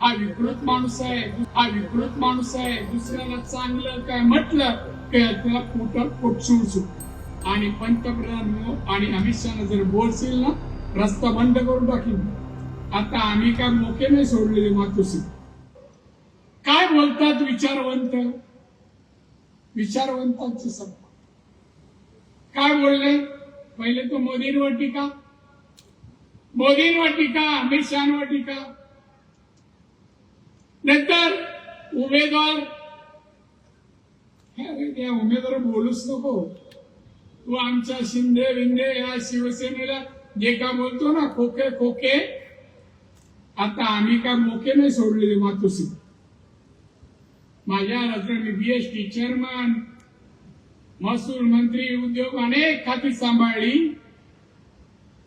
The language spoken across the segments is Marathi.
हा विकृत माणूस आहे. हा विकृत माणूस आहे. दुसऱ्याला चांगलं काय म्हटलं की त्याला पोटात पोटसूळ सुट आणि पंतप्रधान आणि अमित शहानं जर बोलशील ना रस्ता बंद करून टाकील आता आम्ही काय मोके नाही सोडलेले मातोश्री. काय बोलतात विचारवंत? विचारवंतांची सभा काय बोलले? पहिले तो मोदींवर टीका. मोदींवर टीका अमित शहावर टीका. नंतर उमेदवार त्या उमेदवार बोलूच नको. तू आमच्या शिंदे विंदे या शिवसेनेला जे का बोलतो ना खोके खोके आता आम्ही काय मोके नाही सोडलेले मातोसी माझ्या राज्यात मी बीएसटी चेअरमन महसूल मंत्री उद्योग अनेक खाती सांभाळली.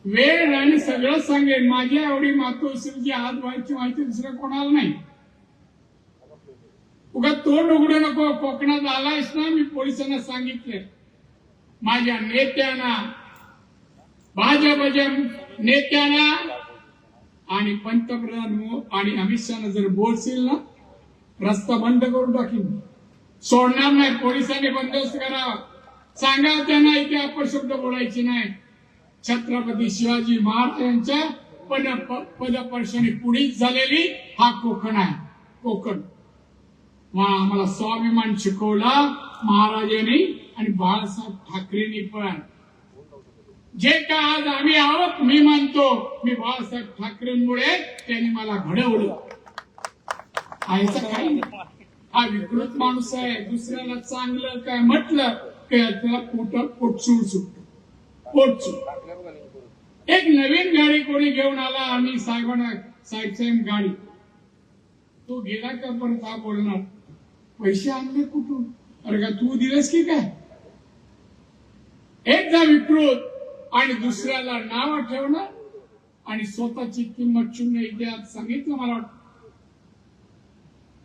वेळ आणि सगळं सांगेन. माझ्या एवढी मातोश्रीची. हात व्हायची माहिती दुसऱ्या कोणाला नाही. उगा तोंड उघडू नको कोकणात आलायस ना मी पोलिसांना सांगितले माझ्या नेत्यांना भाजपच्या नेत्यांना आणि पंतप्रधान आणि अमित शहानं जर बोलशील ना रस्ता बंद करून टाकीन. सोडणार नाही पोलिसांनी बंदोबस्त करावा. सांगा त्यांना इथे अपशब्द बोलायचे नाही. छत्रपती शिवाजी महाराजांच्या पद पदपर्शनी पुढीच झालेली हा कोकण आहे. कोकण. आम्हाला स्वाभिमान शिकवला महाराजांनी आणि बाळासाहेब ठाकरेंनी पण जे का आज आम्ही आहोत मी मानतो मी बाळासाहेब ठाकरेंमुळे त्यांनी मला घडवलं आयचं काही नाही हा विकृत माणूस आहे दुसऱ्याला चांगलं काय म्हटलं की त्याला पोट पोटसूळ सुटत पोटसूळ एक नवीन गाडी कोणी घेऊन आला आम्ही साहेबांना साहेब साहेब गाडी तो गेला का परत हा बोलणार पैसे आणले कुठून? अरे का तू दिलेस की काय? एकदा विकृत आणि दुसऱ्याला नाव ठेवणं आणि स्वतःची किंमत शून्य इतिहास सांगितलं मला वाटतं.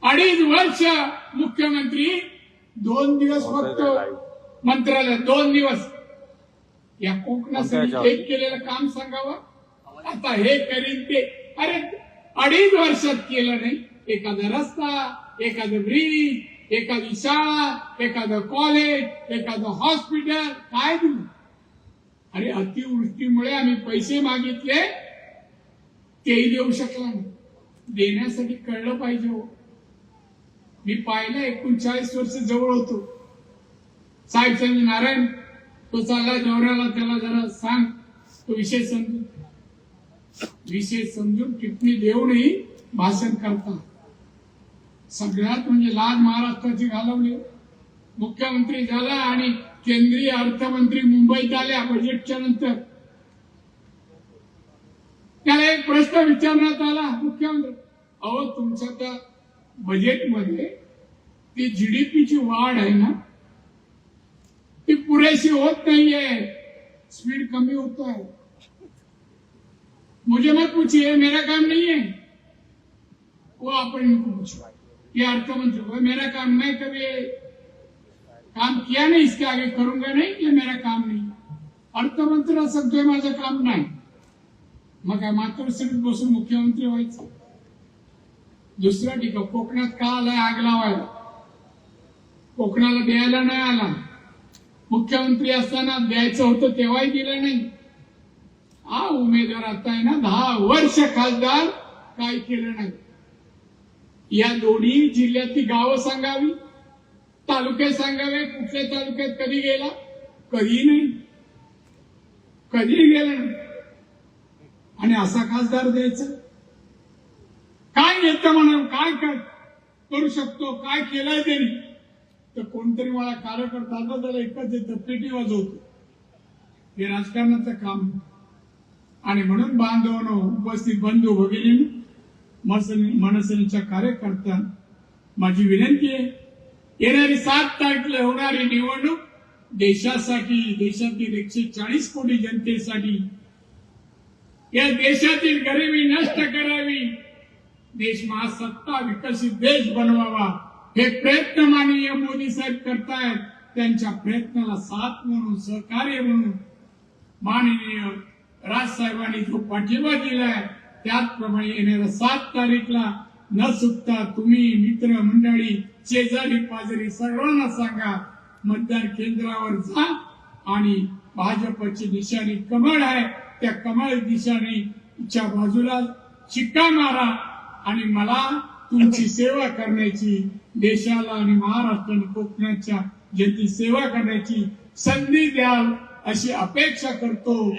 अडीच वर्ष मुख्यमंत्री दोन दिवस फक्त मंत्रालयात दोन दिवस. या कोकणासाठी एक केलेलं काम सांगावं? आता हे करीन ते. अरे अडीच वर्षात केलं नाही. एखादा रस्ता एखादं ब्रिज एखादी शाळा एखादं कॉलेज एखादं हॉस्पिटल काय दिलं अरे अतिवृष्टीमुळे आम्ही पैसे मागितले तेही देऊ शकला नाही. देण्यासाठी कळलं पाहिजे हो. मी पाहिलं एकोणचाळीस वर्ष जवळ होतो. साहेब सांग नारायण तो चालला जवळाला त्याला जरा सांग तो विषय समजून विषय समजून टिप्पणी देऊनही भाषण करता. सगळ्यात म्हणजे लाज महाराष्ट्राची घालवली. मुख्यमंत्री झाला आणि केंद्रीय अर्थमंत्री मुंबईत आल्या बजेटच्या नंतर. त्याला एक प्रश्न विचारण्यात आला मुख्यमंत्री. अहो तुमच्या त्या बजेटमध्ये ती जीडीपीची वाढ आहे ना ती पुरेशी होत नाहीये. स्पीड कमी होत आहे मुझे मत पूछिए मेरा काम नहीं है? वो आप इनको कि ये अर्थमंत्री वो मेरा काम मैं कभी काम किया नहीं इसके आगे करूंगा नहीं ये मेरा काम नहीं। अर्थमंत्री सांगतोय माझं काम नाही। मग काय मातोश्रीत बसून मुख्यमंत्री व्हायचं? दुसरा टीका कोकणात का आलाय आग लावायला? कोकणाला द्यायला नाही आला. मुख्यमंत्री असताना द्यायचं होतं तेव्हाही दिलं नाही. हा उमेदवार आता आहे ना दहा वर्ष खासदार काय केलं नाही. या दोन्ही जिल्ह्यातली गावं सांगावी? तालुके सांगावे कुठल्या तालुक्यात कधी गेला? कधी नाही. कधी गेला नाही. आणि असा खासदार द्यायचा. काय येतं म्हणून काय करू शकतो काय केलंय त्यांनी? तर कोणतरी मला कार्यकर्ता आला त्याला एकच येतं पेटी वाजवतो. हे राजकारणाचं काम आणि म्हणून बांधवानो उपस्थित बंधू भगिनी मनसेनेच्या कार्यकर्त्या माझी विनंती आहे येणारी सात तारखेला होणारी निवडणूक देशासाठी देशातील एकशे चाळीस कोटी जनतेसाठी या देशातील गरिबी नष्ट करावी देश महासत्ता विकसित देश बनवावा हे प्रयत्न माननीय मोदी साहेब करतायत त्यांच्या प्रयत्नाला साथ म्हणून सहकार्य म्हणून माननीय राजसाहेबांनी जो पाठिंबा दिलाय त्याचप्रमाणे येणाऱ्या सात तारीखला न चुकता तुम्ही मित्र मंडळी शेजारी पाजारी सर्वांना सांगा मतदान केंद्रावर जा आणि भाजपची निशाणी कमळ आहे. त्या कमळ निशाणीच्या बाजूला शिक्का मारा आणि मला तुमची सेवा करण्याची देशाला आणि महाराष्ट्र आणि कोकणाच्या जनतेची सेवा करण्याची संधी द्याल अशी अपेक्षा करतो.